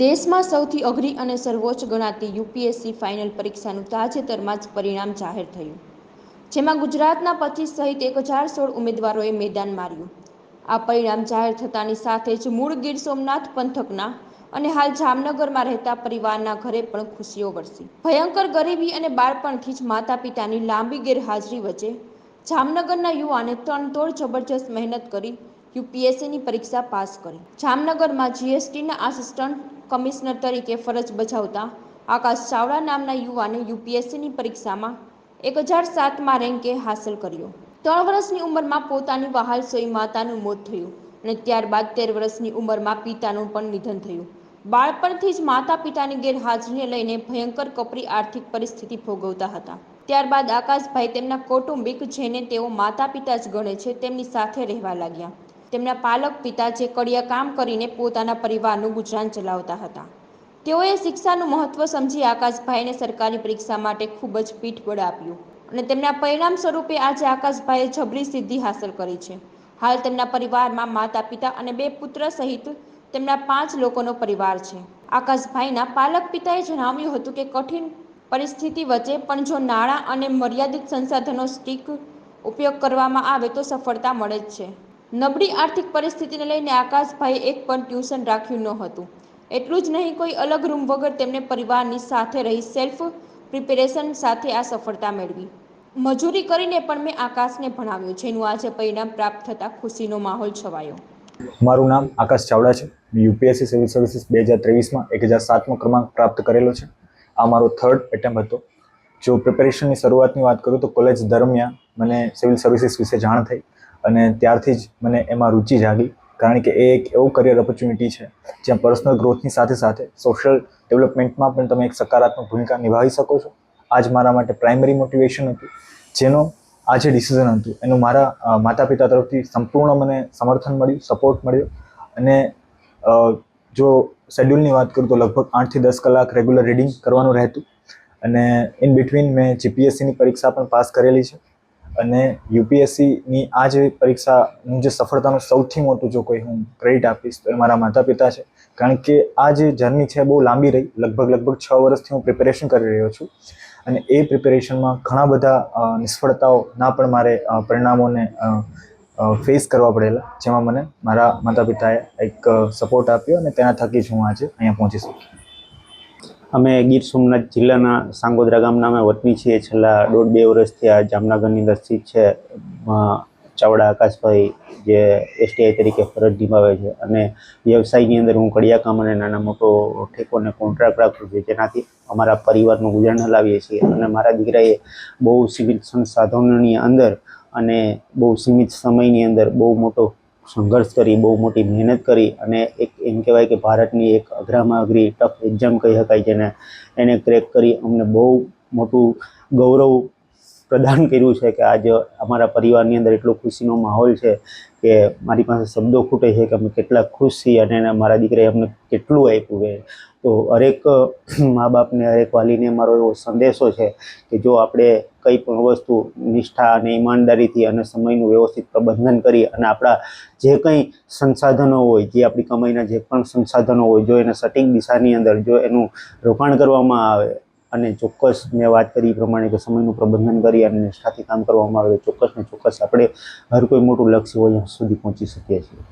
દેશમાં સૌથી અઘરી અને સર્વોચ્ચ ગણાતી યુપીએસસી ફાઇનલ પરીક્ષાનું તાજેતરમાં જ પરિણામ જાહેર થયું. જેમાં ગુજરાતના પચીસ સહિત એક હજાર સોળ ઉમેદવારોએ મેદાન માર્યું. આ પરિણામ જાહેર થતાની સાથે જ મૂળ ગીર સોમનાથ પંથકના અને હાલ જામનગરમાં રહેતા પરિવારના ઘરે પણ ખુશીઓ વરસી. ભયંકર ગરીબી અને બાળપણથી જ માતા પિતાની લાંબી ગેરહાજરી વચ્ચે જામનગરના યુવાને તનતોડ જબરજસ્ત મહેનત કરી યુપીએસસીની પરીક્ષા પાસ કરી. જામનગરમાં જીએસટીના આસિસ્ટન્ટ કમિશનર તરીકે ફરજ બજાવતા આકાશ ચાવડા નામના યુવાને યુપીએસસીની પરીક્ષામાં એક હજાર સાતમાં રેન્કે હાંસલ કર્યો. ત્રણ વર્ષની ઉંમરમાં પોતાની વહાલ સોઈ માતાનું મોત થયું અને ત્યારબાદ તેર વર્ષની ઉંમરમાં પિતાનું પણ નિધન થયું. બાળપણથી જ માતા પિતાની ગેરહાજરીને લઈને ભયંકર કપરી આર્થિક પરિસ્થિતિ ભોગવતા હતા. ત્યારબાદ આકાશભાઈ તેમના કૌટુંબિક, જેને તેઓ માતા પિતા જ ગણે છે, તેમની સાથે રહેવા લાગ્યા. તેમના પાલક પિતા જે કડિયા કામ કરીને પોતાના પરિવારનું ગુજરાન ચલાવતા હતા. તેઓએ શિક્ષાનું મહત્વ સમજી આકાશભાઈને સરકારી પરીક્ષા માટે ખૂબ જ પીઠબળ આપ્યું અને તેમના પરિણામ સ્વરૂપે આજે આકાશભાઈએ જબરી સિદ્ધિ હાંસલ કરી છે. હાલ તેમના પરિવારમાં માતા પિતા અને બે પુત્ર સહિત તેમના પાંચ લોકોનો પરિવાર છે. આકાશભાઈના પાલક પિતાએ જણાવ્યું હતું કે કઠિન પરિસ્થિતિ વચ્ચે પણ જો નાણાં અને મર્યાદિત સંસાધનો સ્ટીક ઉપયોગ કરવામાં આવે તો સફળતા મળે જ છે. નબળી આર્થિક પરિસ્થિતિને લઈને આકાશભાઈએ એક પણ ટ્યુશન રાખ્યું ન હતું એટલું જ નહીં, કોઈ અલગ રૂમ વગર તેમને પરિવારની સાથે રહી સેલ્ફ પ્રિપેરેશન સાથે આ સફળતા મેળવી. મજૂરી કરીને પણ મેં આકાશને ભણાવ્યું, જેનું આજે પરિણામ પ્રાપ્ત થતાં ખુશીનો માહોલ છવાયો. મારું નામ આકાશ ચાવડા છે. યુપીએસસી સિવિલ સર્વિસીસ બે હજાર ત્રેવીસમાં એક હજાર સાતમો ક્રમાંક પ્રાપ્ત કરેલો છે. આ મારો થર્ડ એટેમ્પ હતો. જો પ્રિપેરેશનની શરૂઆતની વાત કરું તો કોલેજ દરમિયાન મને સિવિલ સર્વિસીસ વિશે જાણ થઈ. અને ત્યારથી જ મને એમાં રુચિ જાગી. કારણ કે એ એક એવું કરિયર ઓપોર્ચ્યુનિટી છે, જ્યાં પર્સનલ ગ્રોથની સાથે સાથે સોશિયલ ડેવલપમેન્ટમાં પણ તમે એક સકારાત્મક ભૂમિકા નિભાવી શકો છો. આ જ મારા માટે પ્રાઇમરી મોટિવેશન હતું. જેનો આ જે ડિસિઝન હતું. એનું મારા માતા પિતા તરફથી સંપૂર્ણ મને સમર્થન મળ્યું સપોર્ટ મળ્યો. અને જો શેડ્યુલની વાત કરું તો લગભગ આઠથી દસ કલાક રેગ્યુલર રીડિંગ કરવાનું રહેતું. અને ઇન બિટવીન મેં જીપીએસસીની પરીક્ષા પણ પાસ કરેલી છે. અને યુપીએસસીની આ જે પરીક્ષાનું જે સફળતાનું સૌથી મોટું જો કોઈ હું ક્રેડિટ આપીશ, તો એ મારા માતા પિતા છે. કારણ કે આ જે જર્ની છે બહુ લાંબી રહી. લગભગ લગભગ છ વર્ષથી હું પ્રિપેરેશન કરી રહ્યો છું. અને એ પ્રિપેરેશનમાં ઘણા બધા નિષ્ફળતાઓના પણ મારે પરિણામોને ફેસ કરવા પડેલા, જેમાં મને મારા માતા પિતાએ એક સપોર્ટ આપ્યો અને તેના થકી જ હું આજે અહીંયા પહોંચી શક્યો અમે ગીર સોમનાથ જિલ્લાના સાંગોદરા ગામના અમે વતની છીએ. છેલ્લા દોઢ બે વર્ષથી આ જામનગરની અંદર સ્થિત છે. ચાવડા આકાશભાઈ જે એસટીઆઈ તરીકે ફરજ નિભાવે છે અને વ્યવસાયની અંદર હું કડિયા કામ અને નાના મોટો ઠેકો અને કોન્ટ્રાક્ટ રાખું છું. જેનાથી અમારા પરિવારનું ગુજરાન હલાવીએ છીએ અને મારા દીકરાએ બહુ સીમિત સંસાધનોની અંદર અને બહુ સીમિત સમયની અંદર બહુ મોટો સંઘર્ષ કરી, બહુ મોટી મહેનત કરી અને એક એમ કહેવાય કે ભારતની એક અઘરામાં અઘરી ટફ એક્ઝામ કહી શકાય જેને, એને ક્રેક કરી અમને બહુ મોટું ગૌરવ પ્રદાન કર્યું છે કે આજે અમારા પરિવારની અંદર એટલો ખુશીનો માહોલ છે કે મારી પાસે શબ્દો ખૂટે છે કે અમે કેટલા ખુશ છીએ અને મારા દીકરાએ અમને કેટલું આપ્યું છે. તો હરેક મા બાપને હરેક વાલીને મારો એવો સંદેશો છે કે જો આપણે કંઈ પણ વસ્તુ નિષ્ઠા અને ઈમાનદારીથી અને સમયનું વ્યવસ્થિત પ્રબંધન કરી અને આપણા જે કંઈ સંસાધનો હોય, જે આપણી કમાઈના જે પણ સંસાધનો હોય, જો એને સટીક દિશાની અંદર જો એનું રોકાણ કરવામાં આવે અને ચોક્કસ મેં વાત કરી એ પ્રમાણે કે સમયનું પ્રબંધન કરી અને નિષ્ઠાથી કામ કરવામાં આવે ચોક્કસ ને ચોક્કસ આપણે હર કોઈ મોટું લક્ષ્ય હોય સુધી પહોંચી શકીએ છીએ.